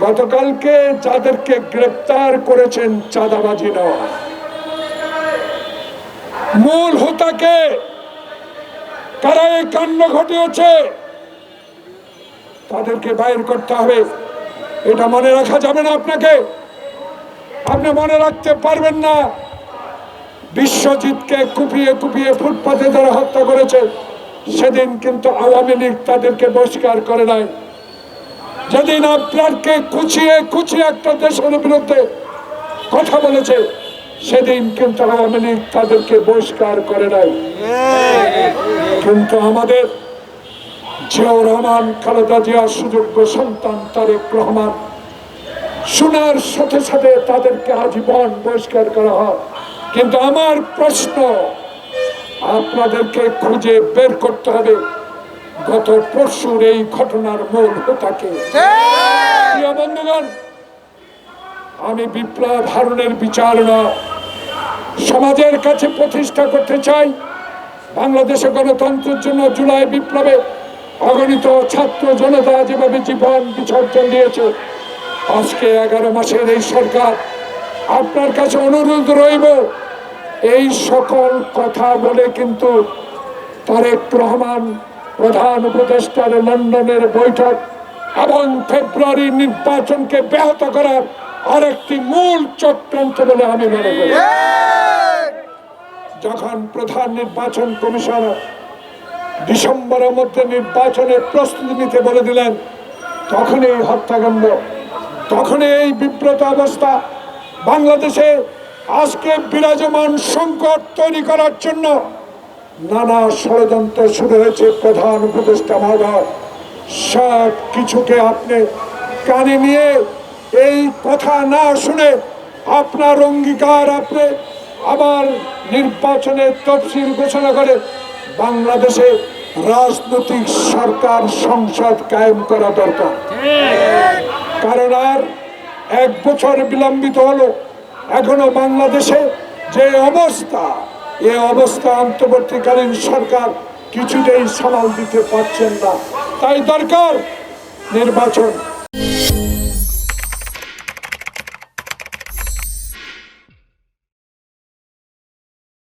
গতকালকে যাদেরকে গ্রেপ্তার করেছেন চাঁদাবাজি নেওয়া মূল হোতাকে কারা এই কাণ্ড ঘটিয়েছে, তাদেরকে বাইর করতে হবে। এটা মনে রাখা যাবে না আপনাকে। আপনি মনে রাখতে পারবেন না, বিশ্বজিৎকে কুপিয়ে কুপিয়ে ফুটপাতে যারা হত্যা করেছে। সেদিন কিন্তু আওয়ামী লীগ তাদেরকে বহিষ্কার করে নাই। যেদিন আপনারকে কুচিয়ে কুচিয়ে একটা দেশের বিরুদ্ধে কথা বলেছে, সেদিন কিন্তু আওয়ামী লীগ তাদেরকে বহিষ্কার করে নাই। কিন্তু আমাদের জিয়াউর রহমান, খালেদা জিয়ার সুযোগ্য সন্তান তারেক রহমান শোনার সাথে সাথে তাদেরকে আজীবন বহিষ্কার করা হয়। কিন্তু আমার প্রশ্ন, আপনাদেরকে খুঁজে বের করতে হবে। গত পরশুর এই ঘটনার মূল হোতাকে। বন্ধুগণ আমি বিপ্লব হারুনের বিচার না সমাজের কাছে প্রতিষ্ঠা করতে চাই। বাংলাদেশে গণতন্ত্রের জন্য জুলাই বিপ্লবে অগণিত ছাত্র জনতা যেভাবে জীবন বিসর্জন দিয়েছে আজকে এগারো মাসের এই সরকার আপনার কাছে অনুরোধ রইব এই সকল কথা বলে কিন্তু তারেক রহমান প্রধান উপদেষ্টার লন্ডনের বৈঠক এবং ফেব্রুয়ারি নির্বাচনকে ব্যাহত করার আরেকটি মূল চক্রান্ত বলে আমি মনে করি। যখন প্রধান নির্বাচন কমিশনার ডিসেম্বরের মধ্যে নির্বাচনের প্রস্তুতি নিতে বলে দিলেন তখন এই হত্যাকাণ্ড তখন এই বিব্রত অবস্থা। বাংলাদেশে আজকে বিরাজমান সংকট তৈরি করার জন্য নানা ষড়যন্ত্র শুরু হয়েছে প্রধান উপদেষ্টা মহোদয়। সব কিছুকে আপনি কানে নিয়ে এই কথা না শুনে আপনার অঙ্গীকার আপনি আবার নির্বাচনের তফসিল ঘোষণা করে বাংলাদেশে রাজনৈতিক সরকার সংসদ কায়েম করা দরকার। কারণ আর এক বছর বিলম্বিত হলো। এখনও বাংলাদেশে যে অবস্থা এ অবস্থা অন্তর্বর্তীকালীন সরকার কিছুতেই সামাল দিতে পারছেন না। তাই দরকার নির্বাচন।